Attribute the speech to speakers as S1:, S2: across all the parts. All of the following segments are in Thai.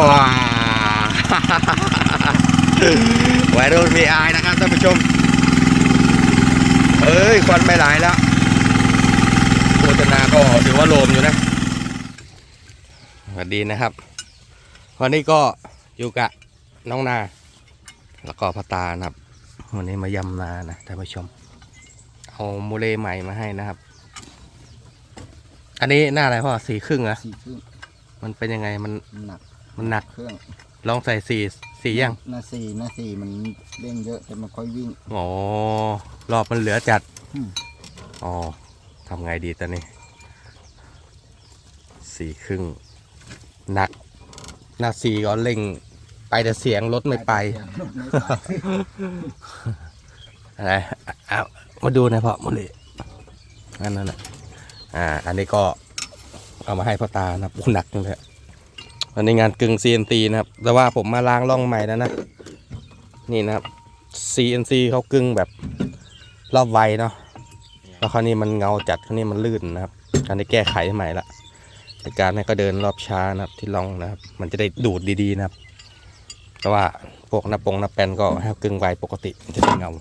S1: ว้าวัยรุ่นมีอายนะครับท่านผู้ชม เอ้ยควันไม่ไหลแล้วโฆษณาก็ถือว่าโลมอยู่นะ สวัสดีนะครับ วันนี้ก็อยู่กับน้องนา แล้วก็พ่อตานะครับ วันนี้มายำนานะท่านผู้ชม เอาโมเลใหม่มาให้นะครับ อันนี้หน้าอะไรพ่อสี่ครึ่งเหรอะ
S2: สี่ครึ่ง
S1: มันเป็นยังไงมัน
S2: หนัก
S1: มันหนัก
S2: เครื่อง
S1: ลองใส่สี่สี่ยัง
S2: หนาสี่หนาสี่มันเร่งเยอะแต่มันค่อยวิ่ง
S1: อ๋อรอบมันเหลือจัด
S2: อืม
S1: อ๋อทำไงดีตอนนี้สี่ครึ่งหนักหน้าสี่ก็เร่งไปแต่เสียงรถไม่ไปอะไรเอามาดูหนะพ่อหมดเลยนั่นนั่นน่ะอ่า อันนี้ก็เอามาให้พ่อตานะครับอู้หนักจังเลยอั นนี้งานกึ่ง CNC นะครับ แต่ว่าผมมาล้างร่องใหม่แล้วนะ นี่นะครับ CNC เขากึ่งแบบรอบไวเนาะ แล้วคราวนี้มันเงาจัดคราวนี้มันลื่นนะครับอันนี้แก้ไขใหม่ละในการให้ก็เดินรอบช้านะครับที่ลองนะครับ มันจะได้ดูดดีๆนะครับ แต่ว่าพวกหน้าปงหน้าแปนก็ให้กึ่งไวปกติมันจะได้เงา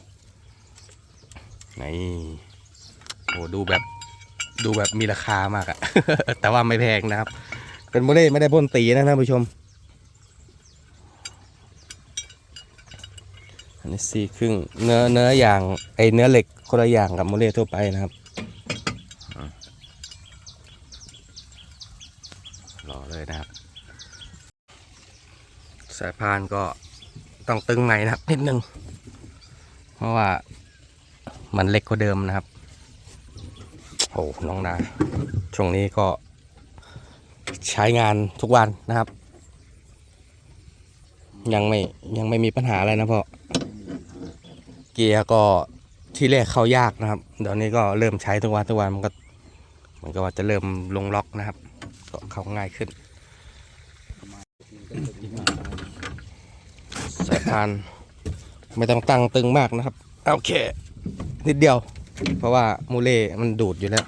S1: นี่โอ้ดูแบบดูแบบมีราคามากอะ แต่ว่าไม่แพงนะครับ เป็นโมเล่ไม่ได้พ่นตีนะท่านผู้ชม อันนี้สี่ครึ่ง เนื้อเนื้ออย่างไอเนื้อเหล็กคนละอย่างกับโมเล่ทั่วไปนะครับรอเลยนะครับ สายพานก็ต้องตึงใหม่นะครับนิดนึง เพราะว่ามันเล็กกว่าเดิมนะครับ โอ้น้องนาช่วงนี้ก็ ใช้งานทุกวันนะครับ ยังไม่ยังไม่มีปัญหาอะไรนะพ่อเกียร์ก็ที่แรกเข้ายากนะครับเดี๋ยวนี้ก็เริ่มใช้ทุกวันทุกวันมันก็มันก็ว่าจะเริ่มลงล็อกนะครับก็เข้าง่ายขึ้นสายพานไม่ต้องตั้งตึงมากนะครับโอเค นิดเดียว เพราะว่ามูเล่มันดูดอยู่แล้ว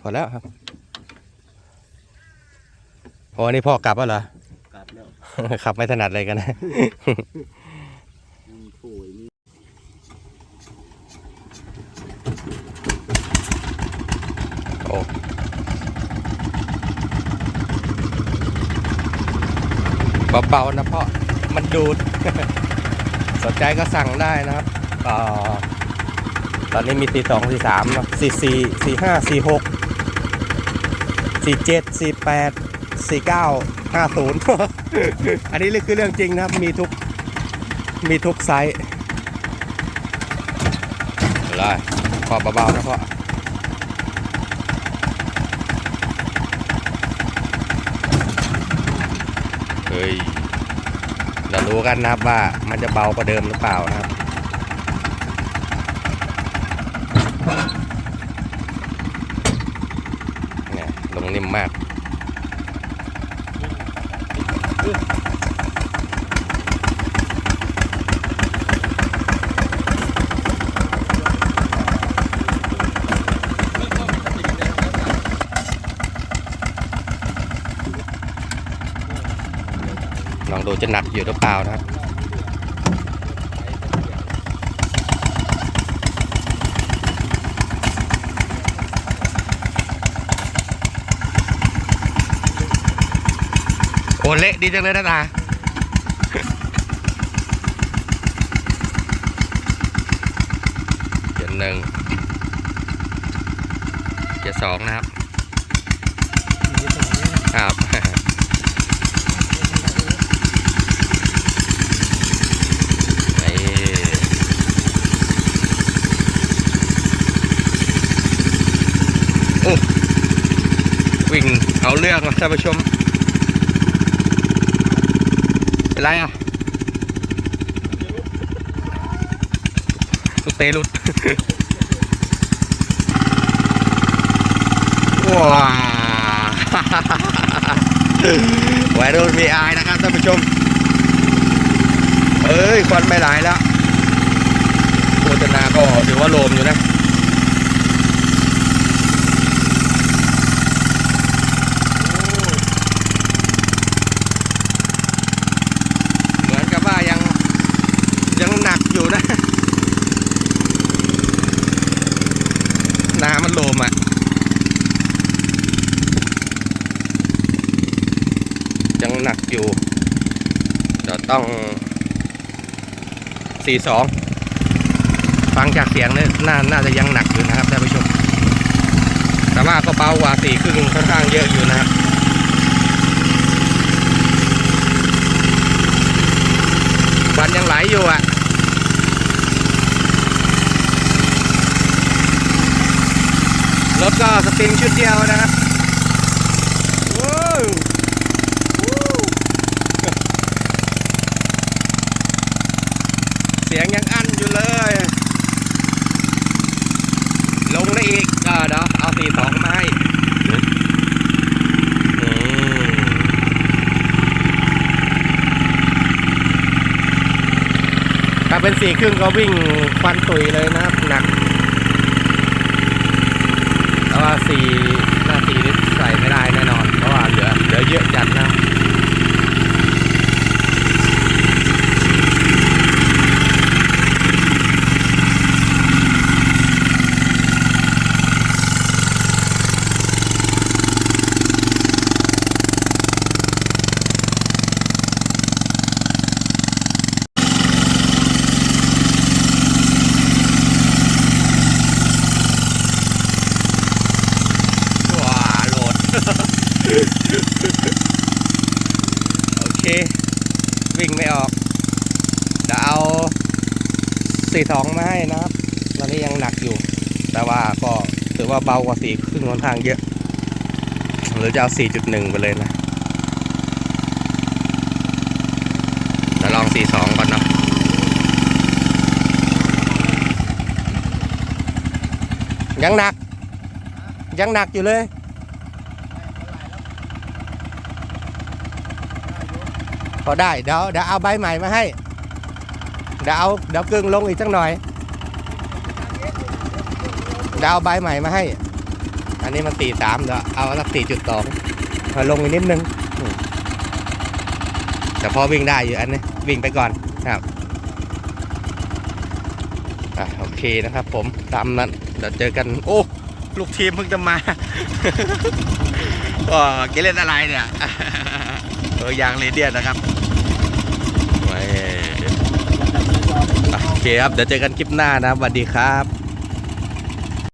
S1: พอแล้วครับโอ้อันนี้พ่อกลับแล้วเหรอ
S2: กลับแล้ว
S1: ขับไม่ถนัดเลยกันนะ
S2: ป่วยนี่
S1: โอ้เบาๆนะพ่อ มันดูด สนใจก็สั่งได้นะครับอ่า ตอนนี้มี4 2 4 3เนอะ4 4 4 5 4 6 4 7 4 8 4 9 5 0 อันนี้คือเรื่องจริงนะครับ มีทุก มีทุกไซส์เลยขอเบาๆนะพ่อเฮ้ยเรารู้กันนะครับว่ามันจะเบากว่าเดิมหรือเปล่านะครับ เนี่ยลงนิ่มมาก ลองดู จะหนักอยู่หรือเปล่านะครับโอ้เละดีจังเลยนะตาเจ็ดหนึ่งเจ็ดสองนะครับ ครับ นี่โอ้วิ่ง เอาเรื่องว่ะท่านผู้ชมเป็นไรอะสุดเตลุดว้าวัยรุ่นมีอายนะครับท่านผู้ชม เอ้ยควันไม่ไหลแล้วโฆษณาก็ถือว่าโลมอยู่นะ น้ำมันลมอะยังหนักอยู่เดี๋ยวต้อง42ฟังจากเสียงเนี่ยน่าน่าจะยังหนักอยู่นะครับท่านผู้ชม แต่ว่าก็เบากว่าสี่ครึ่งค่อนข้างเยอะอยู่นะครับวันยังไหลอยู่อะ รถก็สปริงชุดเดียวนะครับว้าววู้เสียงยังอั้นอยู่เลย ลงได้อีกเออเดี๋ยวเอาสี่สองมาให้อืมถ้าเป็นสี่ครึ่งก็วิ่งควันตุยเลยนะครับหนัก แตีหน้าตีนี่ใส่ไม่ได้แน่นอน เพราะว่าเหลือเหลือเยอะจัดนะ ว้าโหลด โอเค วิ่งไม่ออกเดี๋ยวเอาสี่สองมาให้นะครับตอนนี้ยังหนักอยู่ แต่ว่าก็ถือว่าเบากว่าสี่ครึ่งค่อนข้างเยอะ หรือจะเอาสี่จุดหนึ่งไปเลยนะเดี๋ยวลองสี่สองก่อนเนาะยังหนัก ยังหนักอยู่เลย พอได้เดี๋ยวเดี๋ยวเอาใบใหม่มาให้เดี๋ยวเอาเดี๋ยวกึ่งลงอีกสักหน่อยเดี๋ยวเอาใบใหม่มาให้ อันนี้มันสี่สามเดี๋ยวเอาสักสี่จุดสองมาลงอีกนิดนึงแต่พอวิ่งได้อยู่อันนี้วิ่งไปก่อนครับอะโอเคนะครับ ผมตามนั้นเดี๋ยวเจอกันโอ้ลูกทีมเพิ่งจะมาก็เกเล่นอะไรเนี่ย ตัวยางเรเดียนนะครับโอเคครับ เดี๋ยวเจอกันคลิปหน้านะบสวัสดีครับ